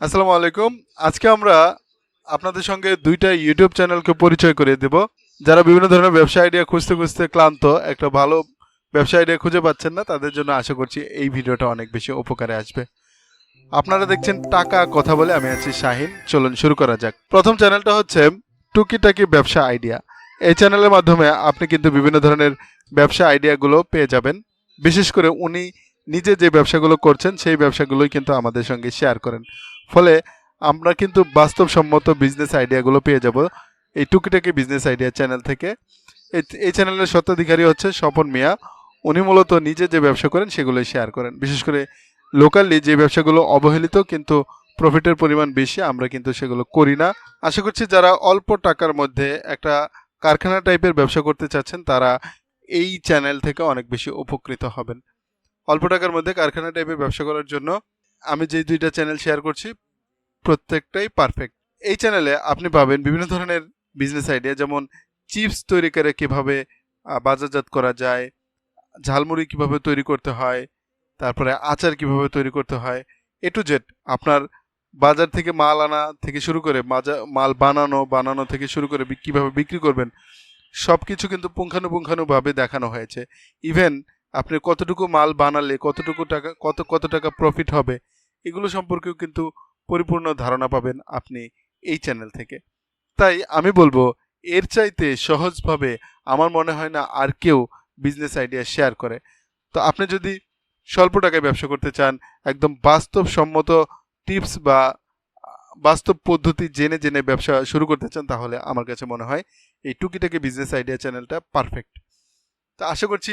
আসসালামু আলাইকুম। আজকে আমরা আপনাদের সঙ্গে দুইটা ইউটিউব চ্যানেলকে পরিচয় করে দেব। যারা বিভিন্ন ধরনের ব্যবসা আইডিয়া খুঁজতে খুঁজতে ক্লান্ত, একটা ভালো ব্যবসা আইডিয়া খুঁজে পাচ্ছেন না, তাদের জন্য আশা করছি এই ভিডিওটা অনেক বেশি উপকারে আসবে। আপনারা দেখছেন টাকা কথা বলে, আমি আছি শাহিন। চলুন শুরু করা যাক। প্রথম চ্যানেলটা হচ্ছে টুকিটাকি ব্যবসা আইডিয়া এই চ্যানেলের মাধ্যমে আপনি কিন্তু বিভিন্ন ধরনের ব্যবসা আইডিয়াগুলো পেয়ে যাবেন। বিশেষ করে উনি নিজে যে ব্যবসাগুলো করছেন, সেই ব্যবসাগুলোই কিন্তু আমাদের সঙ্গে শেয়ার করেন। ফলে আমরা কিন্তু বাস্তবসম্মত বিজনেস আইডিয়াগুলো পেয়ে যাব। এই টুকিটাকি বিজনেস আইডিয়া চ্যানেল থেকে। এই- চ্যানেলের স্বত্বাধিকারী হচ্ছে স্বপন মিয়া। উনি মূলত নিজে যে ব্যবসা করেন, সেগুলোই শেয়ার করেন। বিশেষ করে লোকালি যে ব্যবসাগুলো অবহেলিত কিন্তু প্রফিটের পরিমাণ বেশি, আমরা কিন্তু সেগুলো করি না। আশা করছি যারা অল্প টাকার মধ্যে একটা কারখানা টাইপের ব্যবসা করতে চাচ্ছেন, তারা এই চ্যানেল থেকে অনেক বেশি উপকৃত হবেন। অল্প টাকার মধ্যে কারখানা টাইপের ব্যবসা করার জন্য আমি যে দুইটা চ্যানেল শেয়ার করছি, প্রত্যেকটাই পারফেক্ট এই চ্যানেলে আপনি পাবেন বিভিন্ন ধরনের বিজনেস আইডিয়া যেমন চিপস তৈরি করে কীভাবে বাজারজাত করা যায়, ঝালমুড়ি কীভাবে তৈরি করতে হয়, তারপরে আচার কীভাবে তৈরি করতে হয়। এ টু জেড আপনার বাজার থেকে মাল আনা থেকে শুরু করে মাল বানানো বানানো থেকে শুরু করে কীভাবে বিক্রি করবেন সব কিছু কিন্তু পুঙ্খানুপুঙ্খানুভাবে দেখানো হয়েছে। ইভেন আপনি কতটুকু মাল বানালে, কতটুকু টাকা, কত কত টাকা প্রফিট হবে, এগুলো সম্পর্কেও কিন্তু পরিপূর্ণ ধারণা পাবেন আপনি এই চ্যানেল থেকে। তাই আমি বলব, এর চাইতে সহজভাবে আমার মনে হয় না আর কেউ বিজনেস আইডিয়া শেয়ার করে। তো আপনি যদি স্বল্প টাকায় ব্যবসা করতে চান, একদম বাস্তবসম্মত টিপস বা বাস্তব পদ্ধতি জেনে জেনে ব্যবসা শুরু করতে চান, তাহলে আমার কাছে মনে হয় এই টুকিটাকি বিজনেস আইডিয়া চ্যানেলটা পারফেক্ট তো আশা করছি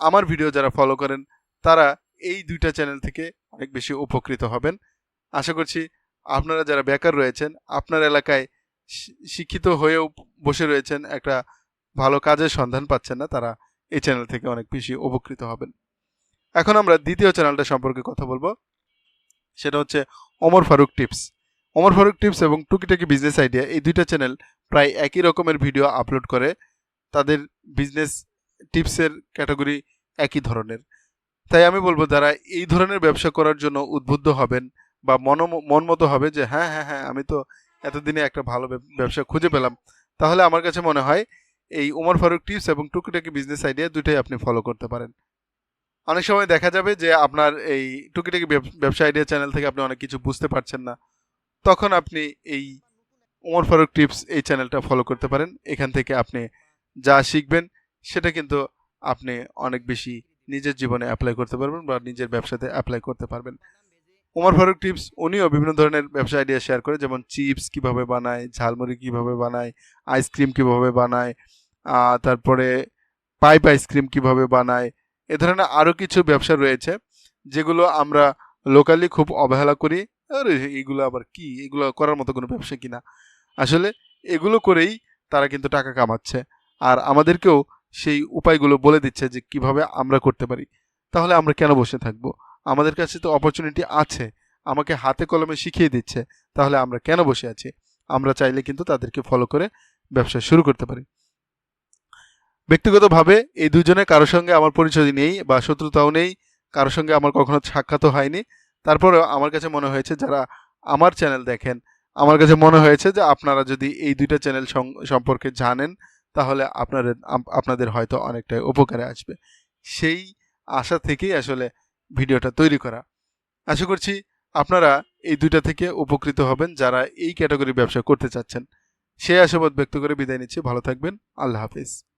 আমার ভিডিও যারা ফলো করেন, তারা এই দুইটা চ্যানেল থেকে অনেক বেশি উপকৃত হবেন। আশা করছি আপনারা যারা বেকার রয়েছেন, আপনার এলাকায় শিক্ষিত হয়েও বসে রয়েছেন, একটা ভালো কাজের সন্ধান পাচ্ছেন না, তারা এই চ্যানেল থেকে অনেক বেশি উপকৃত হবেন। এখন আমরা দ্বিতীয় চ্যানেলটা সম্পর্কে কথা বলব। সেটা হচ্ছে ওমর ফারুক টিপস। ওমর ফারুক টিপস এবং টুকিটাকি বিজনেস আইডিয়া এই দুইটা চ্যানেল প্রায় একই রকমের ভিডিও আপলোড করে। তাদের বিজনেস টিপসের ক্যাটাগরি একই ধরনের। তাই আমি বলব, যারা এই ধরনের ব্যবসা করার জন্য উদ্বুদ্ধ হবেন বা মন মন মতো হবে যে হ্যাঁ হ্যাঁ হ্যাঁ আমি তো এতদিনে একটা ভালো ব্যবসা খুঁজে পেলাম, তাহলে আমার কাছে মনে হয় এই উমর ফারুক টিপস এবং টুকিটাকি বিজনেস আইডিয়া দুটোই আপনি ফলো করতে পারেন। অনেক সময় দেখা যাবে যে, আপনার এই টুকিটাকি ব্যব- ব্যবসা আইডিয়া চ্যানেল থেকে আপনি অনেক কিছু বুঝতে পারছেন না। তখন আপনি এই উমর ফারুক টিপস এই চ্যানেলটা ফলো করতে পারেন। এখান থেকে আপনি যা শিখবেন, সেটা কিন্তু আপনি অনেক বেশি নিজের জীবনে অ্যাপ্লাই করতে পারবেন বা নিজের ব্যবসাতে অ্যাপ্লাই করতে পারবেন। উমর ফারুক টিপস উনিও বিভিন্ন ধরনের ব্যবসা আইডিয়া শেয়ার করে, যেমন চিপস কীভাবে বানায়, ঝালমুড়ি কীভাবে বানায় আইসক্রিম কীভাবে বানায় তারপরে পাইপ আইসক্রিম কীভাবে বানায়, এ ধরনের আরও কিছু ব্যবসা রয়েছে, যেগুলো আমরা লোকালি খুব অবহেলা করি, আরে এগুলো আবার কি? এগুলো করার মতো কোনো ব্যবসা কিনা আসলে এগুলো করেই তারা কিন্তু টাকা কামাচ্ছে। আর আমাদেরকেও সেই উপায়গুলো বলে দিচ্ছে যে কীভাবে আমরা করতে পারি। তাহলে আমরা কেন বসে থাকব? আমাদের কাছে তো অপরচুনিটি আছে। আমাকে হাতে কলমে শিখিয়ে দিচ্ছে। তাহলে আমরা কেন বসে আছি? আমরা চাইলে কিন্তু তাদেরকে ফলো করে ব্যবসা শুরু করতে পারি। ব্যক্তিগতভাবে এই দুজনে কারোর সঙ্গে আমার পরিচয় নেই বা শত্রুতাও নেই, কারোর সঙ্গে আমার কখনো সাক্ষাৎও হয়নি। তারপরেও আমার কাছে মনে হয়েছে যারা আমার চ্যানেল দেখেন, আমার কাছে মনে হয়েছে যে আপনারা যদি এই দুইটা চ্যানেল সম্পর্কে জানেন তাহলে আপনাদের আপনাদের হয়তো অনেকটাই উপকারে আসবে। সেই আশা থেকেই আসলে ভিডিওটা তৈরি করা। আশা করছি আপনারা এই দুইটা থেকে উপকৃত হবেন যারা এই ক্যাটাগরি ব্যবসা করতে চাচ্ছেন। সেই আশাবাদ ব্যক্ত করে বিদায় নিচ্ছি। ভালো থাকবেন। আল্লাহ হাফিজ।